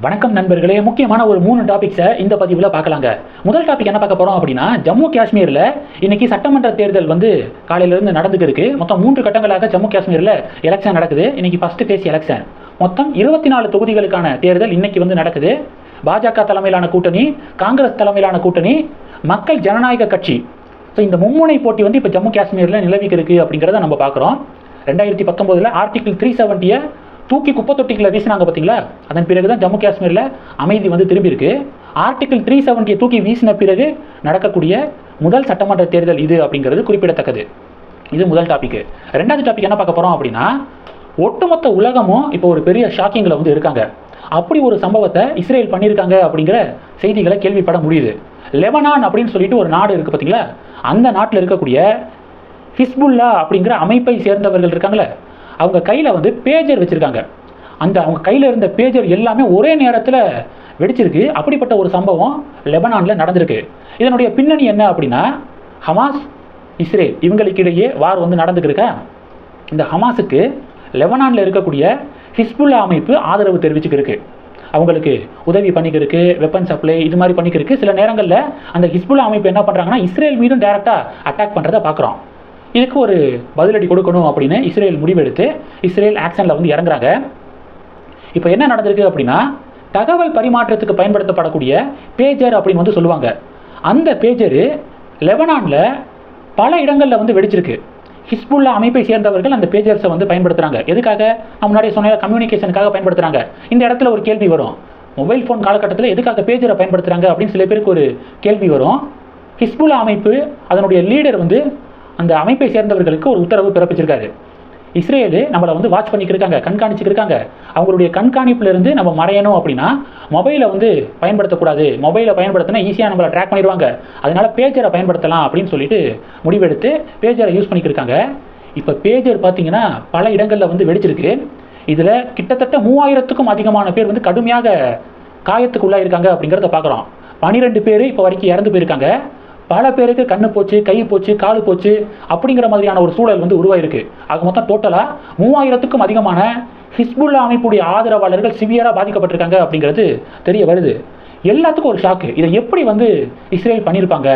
வணக்கம் நண்பர்களே. முக்கியமான ஒரு மூணு டாபிக்ஸை இந்த பதிவில் பார்க்கலாங்க. முதல் டாபிக் என்ன பார்க்க போகிறோம் அப்படின்னா ஜம்மு காஷ்மீரில் இன்னைக்கு சட்டமன்ற தேர்தல் வந்து காலையிலேருந்து நடந்துக்கு இருக்கு மொத்தம் மூன்று கட்டங்களாக ஜம்மு காஷ்மீரில் எலெக்ஷன் நடக்குது. இன்னைக்கு ஃபர்ஸ்ட் ஃபேஸ் எலெக்ஷன் மொத்தம் இருபத்தி நாலு தொகுதிகளுக்கான தேர்தல் இன்னைக்கு வந்து நடக்குது. பாஜக தலைமையிலான கூட்டணி காங்கிரஸ் தலைமையிலான கூட்டணி மக்கள் ஜனநாயக கட்சி. ஸோ இந்த மும்முனை போட்டி வந்து இப்போ ஜம்மு காஷ்மீரில் நிலவிக்கு இருக்கு அப்படிங்கிறத நம்ம பார்க்குறோம். ரெண்டாயிரத்தி பத்தொம்போதில் ஆர்டிகிள் த்ரீ செவன்ட்டியை தூக்கி குப்பை தொட்டிகளில் வீசினாங்க பார்த்தீங்களா அதன் பிறகு தான் ஜம்மு காஷ்மீரில் அமைதி வந்து திரும்பி இருக்கு ஆர்டிகிள் த்ரீ செவன்ட்டியை தூக்கி வீசின பிறகு நடக்கக்கூடிய முதல் சட்டமன்ற தேர்தல் இது அப்படிங்கிறது குறிப்பிடத்தக்கது. இது முதல் டாபிக் ரெண்டாவது டாபிக் என்ன பார்க்க போகிறோம் அப்படின்னா ஒட்டுமொத்த உலகமும் இப்போ ஒரு பெரிய ஷாக்கிங்கில் வந்து இருக்காங்க. அப்படி ஒரு சம்பவத்தை இஸ்ரேல் பண்ணியிருக்காங்க அப்படிங்கிற செய்திகளை கேள்விப்பட முடியுது. லெபனான் அப்படின்னு சொல்லிட்டு ஒரு நாடு இருக்குது பார்த்தீங்களா அந்த நாட்டில் இருக்கக்கூடிய ஹிஸ்புல்லா அப்படிங்கிற அமைப்பை சேர்ந்தவர்கள் இருக்காங்களே அவங்க கையில் வந்து பேஜர் வச்சுருக்காங்க. அந்த அவங்க கையில் இருந்த பேஜர் எல்லாமே ஒரே நேரத்தில் வெடிச்சிருக்கு. அப்படிப்பட்ட ஒரு சம்பவம் லெபனானில் நடந்திருக்கு. இதனுடைய பின்னணி என்ன அப்படின்னா ஹமாஸ் இஸ்ரேல் இவங்களுக்கிடையே வார் வந்து நடந்துக்கிருக்க இந்த ஹமாஸுக்கு லெபனானில் இருக்கக்கூடிய ஹிஸ்புல்லா அமைப்பு ஆதரவு தெரிவிச்சுக்கிருக்கு அவங்களுக்கு உதவி பண்ணிக்கிருக்கு வெப்பன் சப்ளை இது மாதிரி பண்ணிக்கிருக்கு சில நேரங்களில் அந்த ஹிஸ்புல்லா அமைப்பு என்ன பண்ணுறாங்கன்னா இஸ்ரேல் மீதும் டேரெக்டாக அட்டாக் பண்ணுறதை பார்க்குறோம். இதுக்கு ஒரு பதிலடி கொடுக்கணும் அப்படின்னு இஸ்ரேல் முடிவெடுத்து இஸ்ரேல் ஆக்ஷனில் வந்து இறங்குறாங்க. இப்போ என்ன நடந்திருக்கு அப்படின்னா தகவல் பரிமாற்றத்துக்கு பயன்படுத்தப்படக்கூடிய பேஜர் அப்படின்னு வந்து சொல்லுவாங்க. அந்த பேஜரு லெபனானில் பல இடங்களில் வந்து வெடிச்சிருக்கு. ஹிஸ்புல்லா அமைப்பை சேர்ந்தவர்கள் அந்த பேஜர்ஸை வந்து பயன்படுத்துகிறாங்க எதுக்காக? நான் முன்னாடி சொன்ன கம்யூனிகேஷனுக்காக பயன்படுத்துகிறாங்க இந்த இடத்துல ஒரு கேள்வி வரும். மொபைல் ஃபோன் காலகட்டத்தில் எதுக்காக பேஜரை பயன்படுத்துகிறாங்க அப்படின்னு சில பேருக்கு ஒரு கேள்வி வரும். ஹிஸ்புல்லா அமைப்பு அதனுடைய லீடர் வந்து அந்த அமைப்பை சேர்ந்தவர்களுக்கு ஒரு உத்தரவு பிறப்பிச்சிருக்காரு. இஸ்ரேலு நம்மளை வந்து வாட்ச் பண்ணிக்கிருக்காங்க கண்காணிச்சிக்கிருக்காங்க. அவங்களுடைய கண்காணிப்புலேருந்து நம்ம மறையணும் அப்படின்னா மொபைலை வந்து பயன்படுத்தக்கூடாது. மொபைலை பயன்படுத்தினா ஈஸியாக நம்மளை ட்ராக் பண்ணிடுவாங்க. அதனால் பேஜரை பயன்படுத்தலாம் அப்படின்னு சொல்லிட்டு முடிவெடுத்து பேஜரை யூஸ் பண்ணிக்கிருக்காங்க. இப்போ பேஜர் பார்த்தீங்கன்னா பல இடங்களில் வந்து வெடிச்சிருக்கு. இதில் கிட்டத்தட்ட மூவாயிரத்துக்கும் அதிகமான பேர் வந்து கடுமையாக காயத்துக்குள்ளாயிருக்காங்க அப்படிங்கிறத பார்க்குறோம். பனிரெண்டு பேர் இப்போ வரைக்கும் இறந்து போயிருக்காங்க. பல பேருக்கு கண்ணு போச்சு கை போச்சு காலு போச்சு அப்படிங்கிற மாதிரியான ஒரு சூழல் வந்து உருவாயிருக்கு. ஆக மொத்தம் டோட்டலாக மூவாயிரத்துக்கும் அதிகமான ஹிஸ்புல்லா அமைப்புடைய ஆதரவாளர்கள் சிவியராக பாதிக்கப்பட்டிருக்காங்க அப்படிங்கிறது தெரிய வருது. எல்லாத்துக்கும் ஒரு ஷாக்கு இதை எப்படி வந்து இஸ்ரேல் பண்ணியிருப்பாங்க?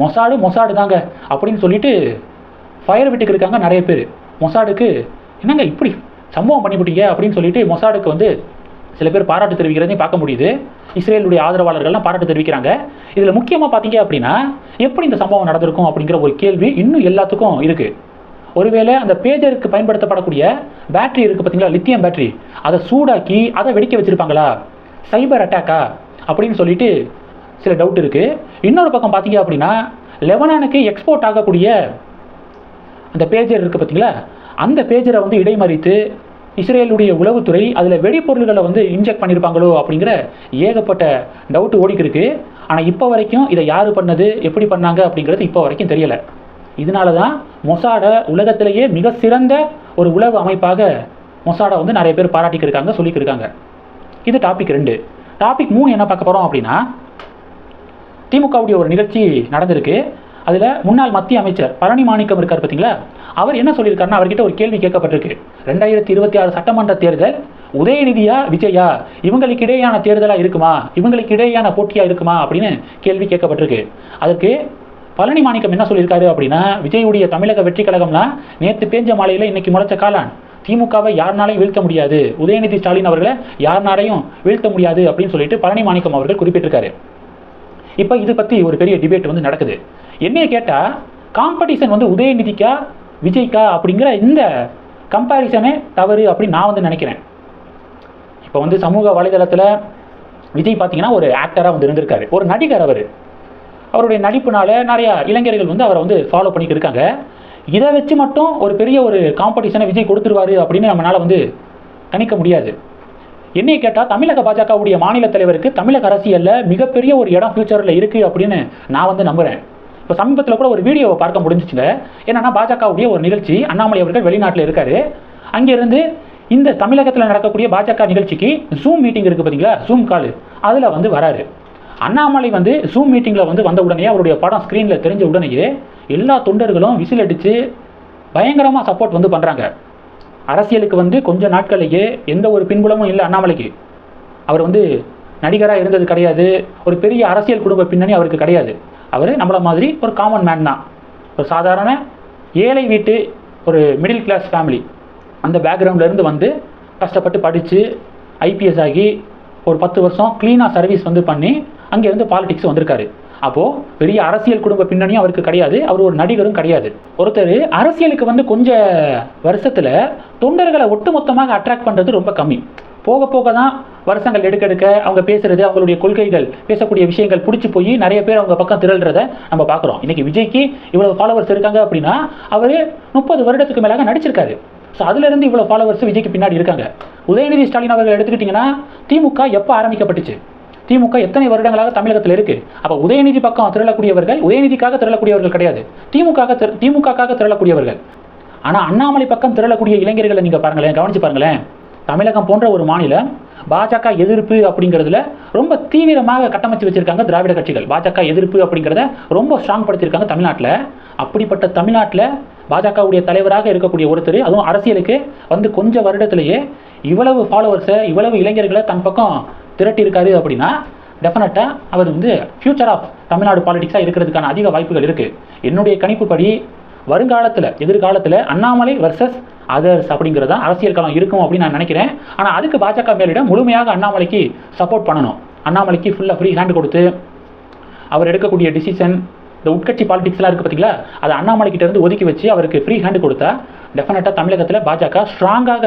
மொசாடு மொசாடு தாங்க அப்படின்னு சொல்லிட்டு ஃபயர் விட்டுக்கு இருக்காங்க நிறைய பேர். மொசாடுக்கு என்னங்க இப்படி சம்பவம் பண்ணிவிட்டீங்க அப்படின்னு சொல்லிட்டு மொசாடுக்கு வந்து சில பேர் பாராட்டு தெரிவிக்கிறதையும் பார்க்க முடியுது. இஸ்ரேலுடைய ஆதரவாளர்கள்லாம் பாராட்டு தெரிவிக்கிறாங்க. இதில் முக்கியமாக பார்த்தீங்க அப்படின்னா எப்படி இந்த சம்பவம் நடந்திருக்கும் அப்படிங்கிற ஒரு கேள்வி இன்னும் எல்லாத்துக்கும் இருக்குது ஒருவேளை அந்த பேஜருக்கு பயன்படுத்தப்படக்கூடிய பேட்டரி இருக்குது பார்த்தீங்களா? லித்தியம் பேட்டரி அதை சூடாக்கி அதை வெடிக்க வச்சுருப்பாங்களா? சைபர் அட்டாக்கா அப்படின்னு சொல்லிட்டு சில டவுட் இருக்குது இன்னொரு பக்கம் பார்த்தீங்க அப்படின்னா லெபனானுக்கு எக்ஸ்போர்ட் ஆகக்கூடிய அந்த பேஜர் இருக்குது பார்த்தீங்களா? அந்த பேஜரை வந்து இடைமறித்து இஸ்ரேலுடைய உளவுத்துறை அதில் வெடிப்பொருள்களை வந்து இன்ஜெக்ட் பண்ணியிருப்பாங்களோ அப்படிங்கிற ஏகப்பட்ட டவுட் ஓடிக்கிருக்கு ஆனால் இப்போ வரைக்கும் இதை யார் பண்ணது? எப்படி பண்ணாங்க? அப்படிங்கிறது இப்போ வரைக்கும் தெரியலை. இதனால தான் மொசாடை உலகத்திலேயே மிக சிறந்த ஒரு உளவு அமைப்பாக மொசாடை வந்து நிறைய பேர் பாராட்டிக்கிருக்காங்க சொல்லிக்கிருக்காங்க இது டாபிக் ரெண்டு. டாபிக் மூணு என்ன பார்க்க போகிறோம் அப்படின்னா திமுகவுடைய ஒரு நிகழ்ச்சி நடந்திருக்கு. அதில் முன்னாள் மத்திய அமைச்சர் பழனி மாணிக்கம் இருக்கார் பார்த்தீங்களா? அவர் என்ன சொல்லியிருக்காருன்னா அவர்கிட்ட ஒரு கேள்வி கேட்கப்பட்டிருக்கு. ரெண்டாயிரத்தி இருபத்தி ஆறு சட்டமன்ற தேர்தல் உதயநிதியா விஜயா இவங்களுக்கு இடையேயான தேர்தலாக இருக்குமா? இவங்களுக்கு இடையேயான போட்டியாக இருக்குமா? அப்படின்னு கேள்வி கேட்கப்பட்டிருக்கு. அதற்கு பழனி மாணிக்கம் என்ன சொல்லியிருக்காரு அப்படின்னா விஜயுடைய தமிழக வெற்றி கழகம்னா நேற்று பேஞ்ச மாலையில் இன்னைக்கு முளைச்ச காளான். திமுகவை யாருனாலையும் வீழ்த்த முடியாது. உதயநிதி ஸ்டாலின் அவர்களை யாருனாலையும் வீழ்த்த முடியாது அப்படின்னு சொல்லிட்டு பழனி மாணிக்கம் அவர்கள் குறிப்பிட்டிருக்காரு. இப்போ இது பற்றி ஒரு பெரிய டிபேட் வந்து நடக்குது. என்னைய கேட்டால் காம்படிஷன் வந்து உதயநிதிக்கா விஜய்க்கா அப்படிங்கிற இந்த கம்பேரிசனே தவறு அப்படின்னு நான் வந்து நினைக்கிறேன். இப்போ வந்து சமூக வலைதளத்தில் விஜய் பார்த்தீங்கன்னா ஒரு ஆக்டராக வந்து இருந்திருக்காரு. ஒரு நடிகர் அவர். அவருடைய நடிப்புனால நிறையா இளைஞர்கள் வந்து அவரை வந்து ஃபாலோ பண்ணிட்டு இருக்காங்க. இதை வச்சு மட்டும் ஒரு பெரிய ஒரு காம்படிஷனை விஜய் கொடுத்துருவாரு அப்படின்னு நம்மளால் வந்து கணிக்க முடியாது. என்னை கேட்டால் தமிழக பாஜகவுடைய மாநில தலைவருக்கு தமிழக அரசியலில் மிகப்பெரிய ஒரு இடம் ஃபியூச்சரில் இருக்குது அப்படின்னு நான் வந்து நம்புகிறேன் இப்போ சமீபத்தில் கூட ஒரு வீடியோவை பார்க்க முடிஞ்சிச்சுங்க என்னன்னா பாஜகவுடைய ஒரு நிகழ்ச்சி அண்ணாமலை அவர்கள் வெளிநாட்டில் இருக்காரு. அங்கேருந்து இந்த தமிழகத்தில் நடக்கக்கூடிய பாஜக நிகழ்ச்சிக்கு ஜூம் மீட்டிங் இருக்குது பார்த்தீங்களா ஜூம் கால் அதில் வந்து வராரு. அண்ணாமலை வந்து ஜூம் மீட்டிங்கில் வந்து வந்த உடனே அவருடைய படம் ஸ்க்ரீனில் தெரிஞ்ச உடனேயே எல்லா தொண்டர்களும் விசில் அடித்து பயங்கரமாக சப்போர்ட் வந்து பண்ணுறாங்க அரசியலுக்கு வந்து கொஞ்ச நாட்களையே எந்த ஒரு பின்புலமும் இல்லை அண்ணாமலைக்கு. அவர் வந்து நடிகராக இருந்தது கிடையாது. ஒரு பெரிய அரசியல் குடும்ப பின்னணி அவருக்கு கிடையாது. அவர் நம்மளை மாதிரி ஒரு காமன் மேன் தான். ஒரு சாதாரண ஏழை வீட்டு ஒரு மிடில் கிளாஸ் ஃபேமிலி அந்த பேக்ரவுண்ட்லேருந்து வந்து கஷ்டப்பட்டு படித்து ஐபிஎஸ் ஆகி ஒரு பத்து வருஷம் க்ளீனாக சர்வீஸ் வந்து பண்ணி அங்கேருந்து பாலிடிக்ஸ் வந்திருக்காரு. அப்போது பெரிய அரசியல் குடும்ப பின்னணியும் அவருக்கு கிடையாது. அவர் ஒரு நடிகரும் கிடையாது. ஒருத்தர் அரசியலுக்கு வந்து கொஞ்ச வருஷத்தில் தொண்டர்களை ஒட்டுமொத்தமாக அட்ராக்ட் பண்ணுறது ரொம்ப கம்மி. போக போக தான் வருஷங்கள் எடுக்க எடுக்க அவங்க பேசுறது அவங்களுடைய கொள்கைகள் பேசக்கூடிய விஷயங்கள் பிடிச்சி போய் நிறைய பேர் அவங்க பக்கம் திரள்றத நம்ம பார்க்குறோம். இன்னைக்கு விஜய்க்கு இவ்வளவு ஃபாலோவர்ஸ் இருக்காங்க அப்படின்னா அவர் முப்பது வருடத்துக்கு மேலாக நடிச்சிருக்காரு. ஸோ அதுலேருந்து இவ்வளோ ஃபாலோவர்ஸ் விஜய்க்கு பின்னாடி இருக்காங்க. உதயநிதி ஸ்டாலின் அவர்கள் எடுத்துக்கிட்டிங்கன்னா திமுக எப்போ ஆரம்பிக்கப்பட்டுச்சு? திமுக எத்தனை வருடங்களாக தமிழகத்தில் இருக்கு? அப்போ உதயநிதி பக்கம் திரளக்கூடியவர்கள் உதயநிதிக்காக திரளக்கூடியவர்கள் கிடையாது. திமுக திமுகக்காக திரளக்கூடியவர்கள். ஆனால் அண்ணாமலை பக்கம் திரளக்கூடிய இளைஞர்களை நீங்கள் பாருங்களேன் கவனிச்சு பாருங்களேன். தமிழகம் போன்ற ஒரு மாநிலம் பாஜக எதிர்ப்பு அப்படிங்கிறதுல ரொம்ப தீவிரமாக கட்டமைச்சு வச்சிருக்காங்க திராவிட கட்சிகள். பாஜக எதிர்ப்பு அப்படிங்கிறத ரொம்ப ஸ்ட்ராங் படுத்தியிருக்காங்க தமிழ்நாட்டில். அப்படிப்பட்ட தமிழ்நாட்டில் பாஜகவுடைய தலைவராக இருக்கக்கூடிய ஒருத்தர் அதுவும் அரசியலுக்கு வந்து கொஞ்ச வருடத்திலேயே இவ்வளவு ஃபாலோவர்ஸை இவ்வளவு இளைஞர்களை தன் பக்கம் திரட்டியிருக்காரு அப்படின்னா டெஃபினட்டாக அவர் வந்து ஃபியூச்சர் ஆஃப் தமிழ்நாடு பாலிடிக்ஸாக இருக்கிறதுக்கான அதிக வாய்ப்புகள் இருக்குது என்னுடைய கணிப்புப்படி வருங்காலத்தில் எதிர்காலத்தில் அண்ணாமலை வர்சஸ் அதர்ஸ் அப்படிங்கிறது தான் அரசியல் களம் இருக்கும் அப்படின்னு நான் நினைக்கிறேன். ஆனால் அதுக்கு பாஜக மேலிடம் முழுமையாக அண்ணாமலைக்கு சப்போர்ட் பண்ணணும். அண்ணாமலைக்கு ஃபுல்லாக ஃப்ரீ ஹேண்ட் கொடுத்து அவர் எடுக்கக்கூடிய டிசிஷன் இந்த உட்கட்சி பாலிடிக்ஸ்லாம் இருக்குது பார்த்தீங்களா அதை அண்ணாமலை கிட்டேருந்து ஒதுக்கி வச்சு அவருக்கு ஃப்ரீ ஹேண்ட் கொடுத்தா டெஃபினட்டாக தமிழகத்தில் பாஜக ஸ்ட்ராங்காக